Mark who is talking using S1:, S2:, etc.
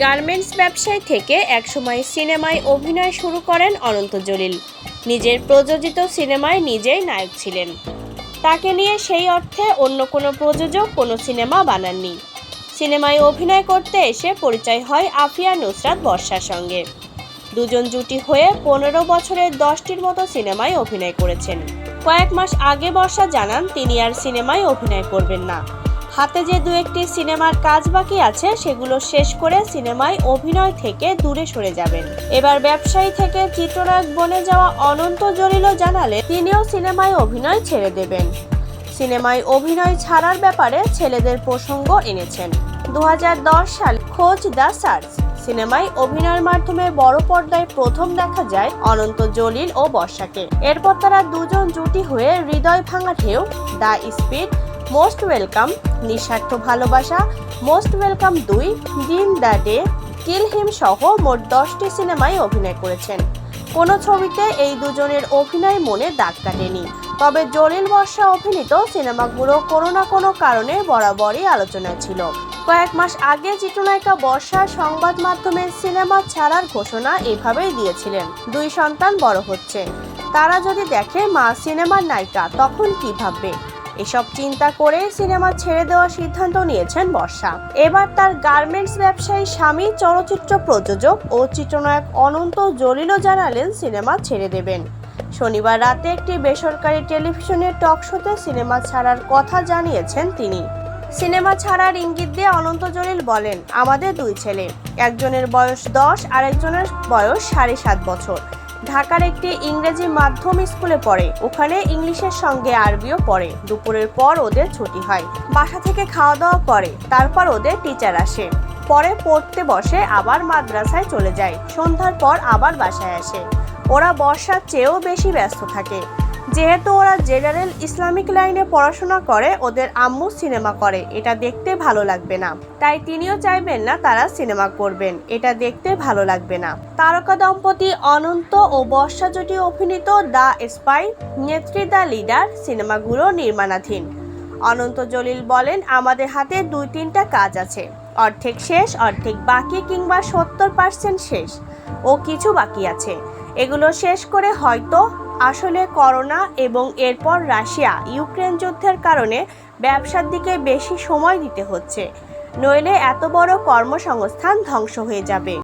S1: Garments ব্যবসায়ী থেকে একসময় সিনেমায় অভিনয় শুরু করেন অনন্ত জলিল। নিজের প্রযোজিত সিনেমায় নিজেই নায়ক ছিলেন। তাকে নিয়ে সেই অর্থে অন্য কোনো প্রযোজক কোনো সিনেমা বানাননি। সিনেমায় অভিনয় করতে এসে পরিচয় হয় আফিয়া নুসরাত বর্ষার সঙ্গে। দুজন জুটি হয়ে পনেরো বছরের দশটির মতো সিনেমায় অভিনয় করেছেন। কয়েক মাস আগে বর্ষা জানান, তিনি আর সিনেমায় অভিনয় করবেন না। হাতে যে দু একটি সিনেমার কাজ বাকি আছে, সেগুলো শেষ করে সিনেমায় অভিনয় থেকে দূরে সরে যাবেন। এবার ব্যবসায়ী থেকে চিত্রনায়ক বনে যাওয়া অনন্ত জলিলও জানালে, তিনিও সিনেমায় অভিনয় ছেড়ে দেবেন। সিনেমায় অভিনয় ছাড়ার ব্যাপারে ছেলেদের প্রসঙ্গ এনেছেন। দু হাজার দশ সাল খোঁজ দ্য সার্চ। সিনেমায় অভিনয়ের মাধ্যমে বড় পর্দায় প্রথম দেখা যায় অনন্ত জলিল ও বর্ষাকে। এরপর তারা দুজন জুটি হয়ে হৃদয় ভাঙা ঢেউ, দ্য স্পিড মোস্ট ওয়েলকাম নিঃস্বার্থ ভালোবাসা মোস্ট ওয়েলকাম দুই দিন দ্য ডে কিল হিম সহ মোট দশটি সিনেমায় অভিনয় করেছেন। কোনো ছবিতে এই দুজনের অভিনয় মনে দাগ কাটেনি। তবে জলিল বর্ষা অভিনীত সিনেমাগুলো কোনো না কোনো কারণে বরাবরই আলোচনায় ছিল। কয়েক মাস আগে চিত্রনায়িকা বর্ষার সংবাদ মাধ্যমে সিনেমা ছাড়ার ঘোষণা এভাবেই দিয়েছিলেন, দুই সন্তান বড় হচ্ছে। তারা যদি দেখে মা সিনেমার নায়িকা, তখন কি ভাববে? এসব চিন্তা করে সিনেমা ছেড়ে দেওয়ার সিদ্ধান্ত নিয়েছেন বর্ষা। এবার তার গার্মেন্টস ব্যবসায়ী স্বামী, চলচ্চিত্র প্রযোজক ও চিত্রনায়ক অনন্ত জলিলও জানালেন সিনেমা ছেড়ে দেবেন। শনিবার রাতে একটি বেসরকারি টেলিভিশনের টক শোতে সিনেমা ছাড়ার কথা জানিয়েছেন তিনি। সিনেমা ছাড়ার ইঙ্গিত দিয়ে অনন্ত জলিল বলেন, আমাদের দুই ছেলে, একজনের বয়স দশ আর একজনের বয়স সাড়ে সাত বছর। ঢাকার একটি ইংরেজি মাধ্যম স্কুলে পড়ে। ওখানে ইংলিশের সঙ্গে আরবিও পড়ে। দুপুরের পর ওদের ছুটি হয়। বাসা থেকে খাওয়া দাওয়া করে। তারপর ওদের টিচার আসে। পরে পড়তে বসে আবার মাদ্রাসায় চলে যায়। সন্ধ্যার পর আবার বাসায় আসে। ওরা বর্ষার চেয়েও বেশি ব্যস্ত থাকে। যেহেতু ওরা জেনারেল ইসলামিক লাইনে পড়াশোনা করে, ওদের আম্মু সিনেমা করে। এটা দেখতে ভালো লাগবে না। তাই তিনিও চাইবেন না তারা সিনেমা করবেন। এটা দেখতে ভালো লাগবে না। তারকা দম্পতি অনন্ত ও বর্ষা জুটি অভিনীত the spy Netri the leader সিনেমাগুলো নির্মাণাধীন। অনন্ত জলিল বলেন, আমাদের হাতে দুই তিনটা কাজ আছে। অর্ধেক শেষ, অর্ধেক বাকি কিংবা সত্তর পার্সেন্ট শেষ। ও কিছু বাকি আছে। এগুলো শেষ করে হয়তো আসলে করোনা এবং এরপর রাশিয়া ইউক্রেন যুদ্ধের কারণে ব্যবসার দিকে বেশি সময় দিতে হচ্ছে। নইলে এত বড় কর্মসংস্থান ধ্বংস হয়ে যাবে।